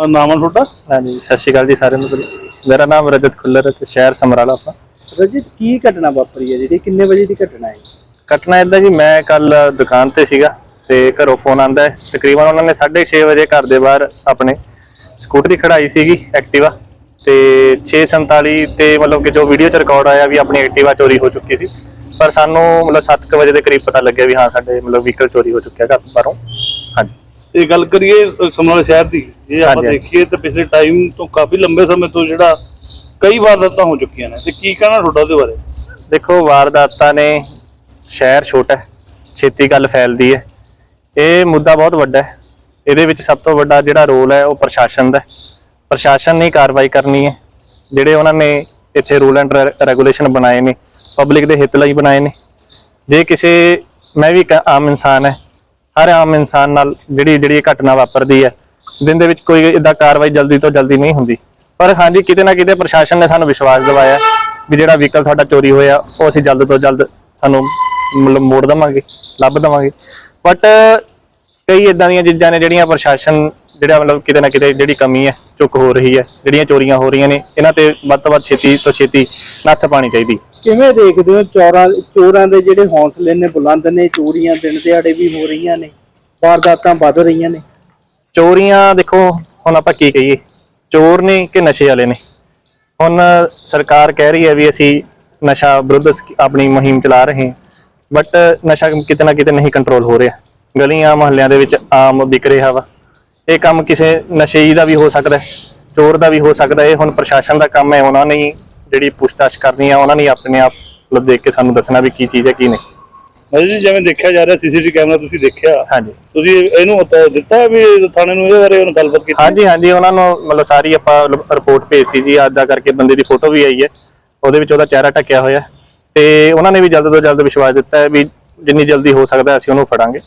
ਨਾਮ ਆ ਤੁਹਾਡਾ? ਹਾਂਜੀ ਸਤਿ ਸ਼੍ਰੀ ਅਕਾਲ ਜੀ ਸਾਰਿਆਂ ਨੂੰ। ਮੇਰਾ ਨਾਮ ਰਜਤ ਖੁੱਲਰ ਹੈ ਸ਼ਹਿਰ ਸਮਰਾਲਾ ਆਪਾਂ ਰਜਿਤ ਕੀ ਘਟਨਾ ਵਾਪਰੀ ਹੈ ਜਿਹੜੀ ਕਿੰਨੇ ਵਜੇ ਦੀ ਘਟਨਾ ਹੈ? ਘਟਨਾ ਇਦਾਂ ਜੀ ਮੈਂ ਕੱਲ ਦੁਕਾਨ ਤੇ ਸੀਗਾ ਤੇ ਘਰੋਂ ਫੋਨ ਆਂਦਾ ਹੈ। ਤਕਰੀਬਨ ਉਹਨਾਂ ਨੇ 6:30 ਵਜੇ ਘਰ ਦੇ ਬਾਹਰ ਆਪਣੇ ਸਕੂਟਰੀ ਖੜਾਈ ਸੀਗੀ ਐਕਟਿਵਾ ਤੇ 6:47 ਤੇ ਮਤਲਬ ਕਿ ਜੋ ਵੀਡੀਓ ਚ ਰਿਕਾਰਡ ਆਇਆ ਵੀ ਆਪਣੀ ਐਕਟਿਵਾ ਚੋਰੀ ਹੋ ਚੁੱਕੀ ਸੀ। ਪਰ ਸਾਨੂੰ ਮਤਲਬ 7:00 ਵਜੇ ਦੇ ਕਰੀਬ ਪਤਾ ਲੱਗਿਆ ਵੀ ਹਾਂ ਸਾਡੇ ਮਤਲਬ ਵਹੀਕਲ ਚੋਰੀ ਹੋ ਚੁੱਕਿਆ ਘਰ ਬਾਹਰੋਂ। ਹਾਂਜੀ। ਇਹ ਗੱਲ ਕਰੀਏ ਅ, ਸਮਰਾਲਾ ਸ਼ਹਿਰ ਦੀ ਜੇ ਆਪਾਂ ਹਾਂਜੀ, ਹਾਂਜੀ। ਦੇਖੀਏ ਤਾਂ ਪਿਛਲੇ ਟਾਈਮ ਤੋਂ ਕਾਫੀ ਲੰਬੇ ਸਮੇਂ ਤੋਂ ਜਿਹੜਾ ਕਈ ਵਾਰਦਾਤਾਂ ਹੋ ਚੁੱਕੀਆਂ ਨੇ। ਤੇ ਕੀ ਕਹਿਣਾ ਤੁਹਾਡਾ ਉਹਦੇ ਬਾਰੇ? ਦੇਖੋ ਵਾਰਦਾਤਾਂ ਨੇ ਸ਼ਹਿਰ ਛੋਟਾ ਹੈ ਛੇਤੀ ਗੱਲ ਫੈਲਦੀ ਹੈ। ਇਹ ਮੁੱਦਾ ਬਹੁਤ ਵੱਡਾ ਹੈ। ਇਹਦੇ ਵਿੱਚ ਸਭ ਤੋਂ ਵੱਡਾ ਜਿਹੜਾ ਰੋਲ ਹੈ ਉਹ ਪ੍ਰਸ਼ਾਸਨ ਦਾ ਹੈ। ਪ੍ਰਸ਼ਾਸਨ ਨੇ ਹੀ ਕਾਰਵਾਈ ਕਰਨੀ ਹੈ। ਜਿਹੜੇ ਉਹਨਾਂ ਨੇ ਇੱਥੇ ਰੂਲ ਐਂਡ ਰੈਗੂਲੇਸ਼ਨ ਬਣਾਏ ਨੇ ਪਬਲਿਕ ਦੇ ਹਿੱਤ ਲਈ ਬਣਾਏ ਨੇ। ਜੇ ਕਿਸੇ ਮੈਂ ਵੀ ਇੱਕ ਆਮ ਇਨਸਾਨ ਹੈ ਹਰ ਆਮ ਇਨਸਾਨ ਨਾਲ ਜਿਹੜੀ ਜਿਹੜੀ ਇਹ ਘਟਨਾ ਵਾਪਰਦੀ ਹੈ, ਦਿਨ ਦੇ ਵਿੱਚ ਕੋਈ ਇਦਾਂ ਕਾਰਵਾਈ ਜਲਦੀ ਤੋਂ ਜਲਦੀ ਨਹੀਂ ਹੁੰਦੀ। ਪਰ ਹਾਂਜੀ, ਕਿਤੇ ਨਾ ਕਿਤੇ ਪ੍ਰਸ਼ਾਸਨ ਨੇ ਸਾਨੂੰ ਵਿਸ਼ਵਾਸ ਦਿਵਾਇਆ ਵੀ ਜਿਹੜਾ ਵਹੀਕਲ ਤੁਹਾਡਾ ਚੋਰੀ ਹੋਇਆ, ਉਹ ਅਸੀਂ ਜਲਦ ਤੋਂ ਜਲਦ ਸਾਨੂੰ ਮਤਲਬ ਮੋੜ ਦਵਾਂਗੇ, ਲੱਭ ਦਵਾਂਗੇ। ਬਟ ਕਈ ਇਦਾਂ ਦੀਆਂ ਚੀਜ਼ਾਂ ਨੇ ਜਿਹੜੀਆਂ ਪ੍ਰਸ਼ਾਸਨ ਜਿਹੜਾ ਮਤਲਬ ਕਿਤੇ ਨਾ ਕਿਤੇ ਜਿਹੜੀ ਕਮੀ ਹੈ ਚੁੱਕ ਹੋ ਰਹੀ ਹੈ ਜਿਹੜੀਆਂ ਚੋਰੀਆਂ ਹੋ ਰਹੀਆਂ ਨੇ ਇਹਨਾਂ ਤੇ ਵੱਧ ਤੋਂ ਵੱਧ ਛੇਤੀ ਤੋਂ ਛੇਤੀ ਨੱਥ ਪਾਣੀ ਚਾਹੀਦੀ। ਕਿਵੇਂ ਦੇਖਦੇ ਹੋ ਚੋਰਾਂ ਚੋਰਾਂ ਦੇ ਜਿਹੜੇ ਹੌਸਲੇ ਨੇ ਬੁਲੰਦ ਨੇ ਚੋਰੀਆਂ ਦਿਨ ਦਿਹਾੜੇ ਵੀ ਹੋ ਰਹੀਆਂ ਨੇ ਵਾਰਦਾਤਾਂ ਵੱਧ ਰਹੀਆਂ ਨੇ? ਚੋਰੀਆਂ ਦੇਖੋ ਹੁਣ ਆਪਾਂ ਕੀ ਕਹੀਏ ਚੋਰ ਨੇ ਕਿ ਨਸ਼ੇ ਵਾਲੇ ਨੇ? ਹੁਣ ਸਰਕਾਰ ਕਹਿ ਰਹੀ ਹੈ ਵੀ ਅਸੀਂ ਨਸ਼ਾ ਵਿਰੁੱਧ ਆਪਣੀ ਮੁਹਿੰਮ ਚਲਾ ਰਹੇ ਹਾਂ ਬਟ ਨਸ਼ਾ ਕਿਤੇ ਨਾ ਕਿਤੇ ਨਹੀਂ ਕੰਟਰੋਲ ਹੋ ਰਿਹਾ। ਗਲੀਆਂ ਮੁਹੱਲਿਆਂ ਦੇ ਵਿੱਚ ਆਮ ਵਿਕ ਰਿਹਾ ਵਾ। ਇਹ ਕੰਮ ਕਿਸੇ ਨਸ਼ੇਈ ਦਾ ਵੀ ਹੋ ਸਕਦਾ ਹੈ ਚੋਰ ਦਾ ਵੀ ਹੋ ਸਕਦਾ ਹੈ। ਇਹ ਹੁਣ ਪ੍ਰਸ਼ਾਸਨ ਦਾ ਕੰਮ ਹੈ ਉਹਨਾਂ ਨੇ ਜਿਹੜੀ ਪੁੱਛਤਾਛ ਕਰਨੀ ਆ ਉਹਨਾਂ ਨੇ ਆਪਣੇ ਆਪ ਮਤਲਬ ਦੇਖ ਕੇ ਸਾਨੂੰ ਦੱਸਣਾ ਵੀ ਕੀ ਚੀਜ਼ ਹੈ ਕੀ ਨਹੀਂ। ਅਜੇ ਜੀ ਜਿਵੇਂ ਦੇਖਿਆ ਜਾ ਰਿਹਾ ਸੀਸੀਟੀਵੀ ਕੈਮਰਾ ਤੁਸੀਂ ਦੇਖਿਆ। ਹਾਂਜੀ। ਤੁਸੀਂ ਇਹਨੂੰ ਉਤਾ ਦਿੱਤਾ ਵੀ ਥਾਣੇ ਨੂੰ ਇਹਦੇ ਬਾਰੇ ਉਹਨੂੰ ਗੱਲਬਾਤ ਕੀਤੀ? ਹਾਂਜੀ ਹਾਂਜੀ ਉਹਨਾਂ ਨੂੰ ਮਤਲਬ ਸਾਰੀ ਆਪਾਂ ਰਿਪੋਰਟ ਭੇਜਤੀ ਜੀ। ਆਦਾ ਕਰਕੇ ਬੰਦੇ ਦੀ ਫੋਟੋ ਵੀ ਆਈ ਹੈ ਉਹਦੇ ਵਿੱਚ ਉਹਦਾ ਚਿਹਰਾ ਢੱਕਿਆ ਹੋਇਆ ਤੇ ਉਹਨਾਂ ਨੇ ਵੀ ਜਲਦ ਤੋਂ ਜਲਦ ਵਿਸ਼ਵਾਸ ਦਿੱਤਾ ਹੈ ਵੀ ਜਿੰਨੀ ਜਲਦੀ ਹੋ ਸਕਦਾ ਅਸੀਂ ਉਹਨੂੰ ਫੜਾਂਗੇ।